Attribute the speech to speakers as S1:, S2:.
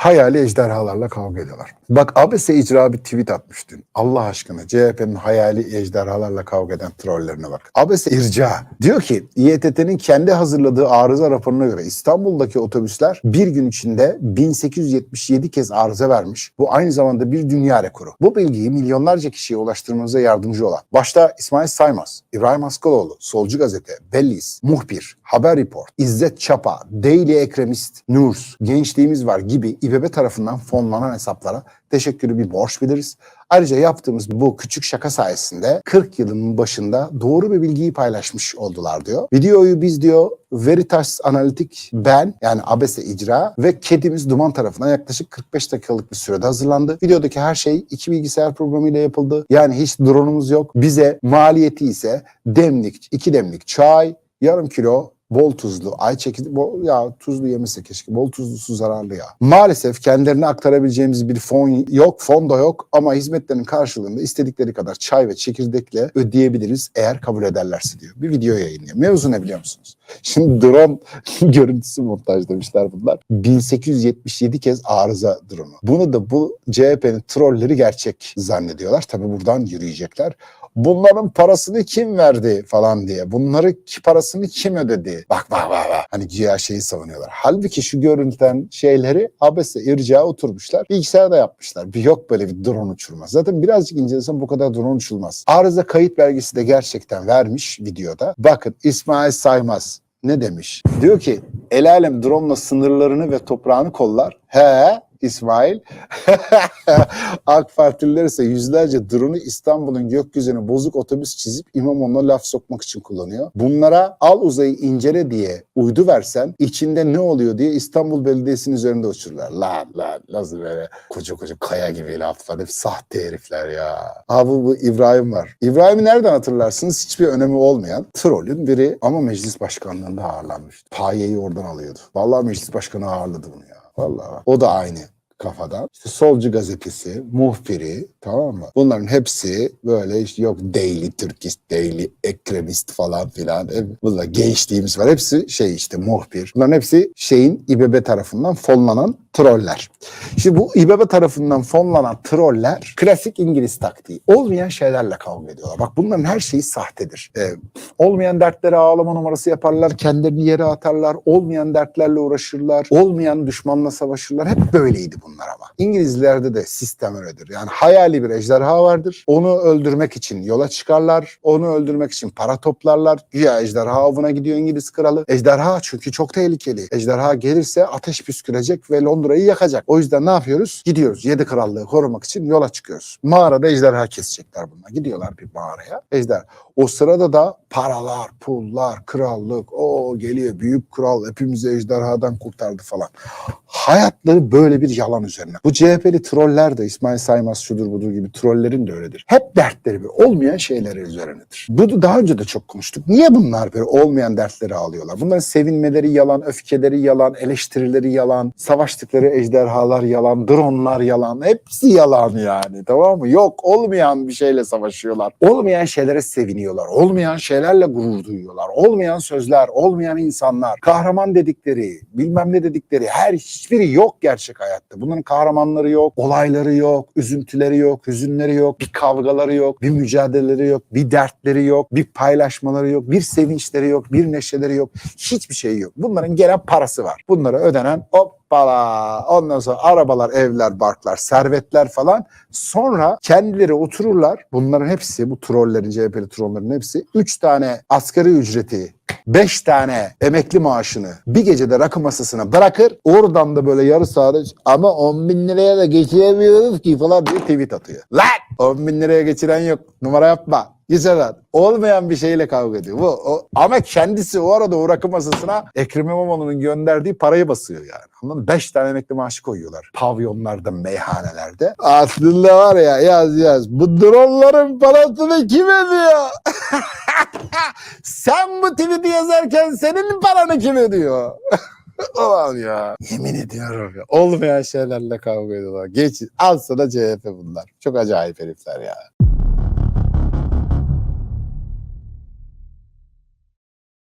S1: hayali ejderhalarla kavga ediyorlar. Bak abese icra bir tweet atmış dün. Allah aşkına CHP'nin hayali ejderhalarla kavga eden trollerine bak. Abese irca diyor ki İETT'nin kendi hazırladığı arıza raporuna göre İstanbul'daki otobüsler bir gün içinde 1877 kez arıza vermiş. Bu aynı zamanda bir dünya rekoru. Bu bilgiyi milyonlarca kişiye ulaştırmanıza yardımcı olan başta İsmail Saymaz, İbrahim Askaloğlu, Solcu Gazete, Bellis, Muhbir, Haber Report, İzzet Çapa, Daily Ekremist, Nurs, Gençliğimiz Var gibi İBB tarafından fonlanan hesaplara teşekkürü bir borç biliriz. Ayrıca yaptığımız bu küçük şaka sayesinde 40 yılın başında doğru bir bilgiyi paylaşmış oldular diyor. Videoyu biz diyor Veritas Analitik ben yani Abese icra ve kedimiz Duman tarafından yaklaşık 45 dakikalık bir sürede hazırlandı. Videodaki her şey iki bilgisayar programıyla yapıldı. Yani hiç drone'umuz yok. Bize maliyeti ise demlik, iki demlik çay, yarım kilo bol tuzlu, ay çekirdeği, bol, ya tuzlu yemese keşke. Bol tuzlu su zararlı ya. Maalesef kendilerine aktarabileceğimiz bir fon yok, fon da yok ama hizmetlerin karşılığında istedikleri kadar çay ve çekirdekle ödeyebiliriz eğer kabul ederlerse diyor. Bir video yayınlıyor. Mevzu ne biliyor musunuz? Şimdi drone görüntüsü montajlamışlar bunlar. 1877 kez arıza drone'u. Bunu da bu CHP'nin trolleri gerçek zannediyorlar. Tabi buradan yürüyecekler bunların parasını kim verdi falan diye. Bunları parasını kim ödedi? Bak bak bak bak. Hani güya şeyi savunuyorlar. Halbuki şu görüntüden şeyleri abese ircağa oturmuşlar. Bilgisayarda yapmışlar. Bir yok böyle bir drone uçurma. Zaten birazcık incelesen bu kadar drone uçulmaz. Arıza kayıt belgesi de gerçekten vermiş videoda. Bakın İsmail Saymaz ne demiş? Diyor ki el alem drone'la sınırlarını ve toprağını kollar. He İsmail. AK Partililer ise yüzlerce drone'u İstanbul'un gökyüzüne bozuk otobüs çizip İmamoğlu'na laf sokmak için kullanıyor. Bunlara al uzayı incele diye uydu versen içinde ne oluyor diye İstanbul Belediyesi'nin üzerinde uçururlar. Lan lan nasıl böyle koca koca kaya gibi laflar. Hep sahte herifler ya. Abi bu İbrahim var. İbrahim'i nereden hatırlarsınız? Hiçbir önemi olmayan trollün biri ama meclis başkanlığında ağırlanmıştı. Payeyi oradan alıyordu. Vallahi meclis başkanı ağırladı bunu ya. Vallahi. O da aynı kafadan. İşte Solcu gazetesi, muhbiri tamam mı? Bunların hepsi böyle işte yok Daily Türkist, Daily Ekremist falan filan. Bunlar gençliğimiz var. Hepsi şey işte muhbir. Bunların hepsi şeyin İBB tarafından fonlanan troller. Şimdi bu İBB tarafından fonlanan troller klasik İngiliz taktiği. Olmayan şeylerle kavga ediyorlar. Bak bunların her şeyi sahtedir. Ee, olmayan dertlere ağlama numarası yaparlar. Kendilerini yere atarlar. Olmayan dertlerle uğraşırlar. Olmayan düşmanla savaşırlar. Hep böyleydi bunlar ama. İngilizlerde de sistem öyledir. Yani hayali bir ejderha vardır. Onu öldürmek için yola çıkarlar. Onu öldürmek için para toplarlar. Güya ejderha avına gidiyor İngiliz kralı. Ejderha çünkü çok tehlikeli. Ejderha gelirse ateş püskürecek ve Londra'yı yakacak. O yüzden ne yapıyoruz? Gidiyoruz. Yedi krallığı korumak için yola çıkıyoruz. Mağarada ejderha kesecekler bunlar. Gidiyorlar bir mağaraya. Ejder. O sırada da paralar, pullar, krallık, o geliyor büyük kral hepimizi ejderhadan kurtardı falan. Hayatları böyle bir yalan üzerine. Bu CHP'li troller de İsmail Saymaz şudur budur gibi trollerin de öyledir. Hep dertleri bir olmayan şeyleri üzerinedir. Bunu daha önce de çok konuştuk. Niye bunlar böyle olmayan dertleri alıyorlar? Bunların sevinmeleri yalan, öfkeleri yalan, eleştirileri yalan, savaştıkları ejderhalar yalan, dronlar yalan. Hepsi yalan yani tamam mı? Yok olmayan bir şeyle savaşıyorlar. Olmayan şeylere seviniyorlar. Olmayan şeylerle gurur duyuyorlar. Olmayan sözler, olmayan insanlar, kahraman dedikleri, bilmem ne dedikleri her hiçbiri yok gerçek hayatta. Bunların kahramanları yok, olayları yok, üzüntüleri yok, hüzünleri yok, bir kavgaları yok, bir mücadeleleri yok, bir dertleri yok, bir paylaşmaları yok, bir sevinçleri yok, bir neşeleri yok. Hiçbir şey yok. Bunların gelen parası var. Bunlara ödenen hoppala ondan sonra arabalar, evler, barklar, servetler falan. Sonra kendileri otururlar. Bunların hepsi bu trollerin, CHP'li trollerin hepsi 3 tane asgari ücreti 5 tane emekli maaşını bir gecede rakı masasına bırakır. Oradan da böyle yarı saat ama 10 bin liraya da geçiremiyoruz ki falan diye tweet atıyor. Lan 10 bin liraya geçiren yok numara yapma. Güzel Olmayan bir şeyle kavga ediyor. Bu, o, ama kendisi o arada o rakı masasına Ekrem İmamoğlu'nun gönderdiği parayı basıyor yani. Anladın mı? Beş tane emekli maaşı koyuyorlar. Pavyonlarda, meyhanelerde. Aslında var ya yaz yaz. Bu dronların parasını kim ödüyor? Sen bu tweet'i yazarken senin paranı kim ödüyor? Ulan ya. Yemin ediyorum ya. Olmayan şeylerle kavga ediyorlar. Geç. Al sana CHP bunlar. Çok acayip herifler ya.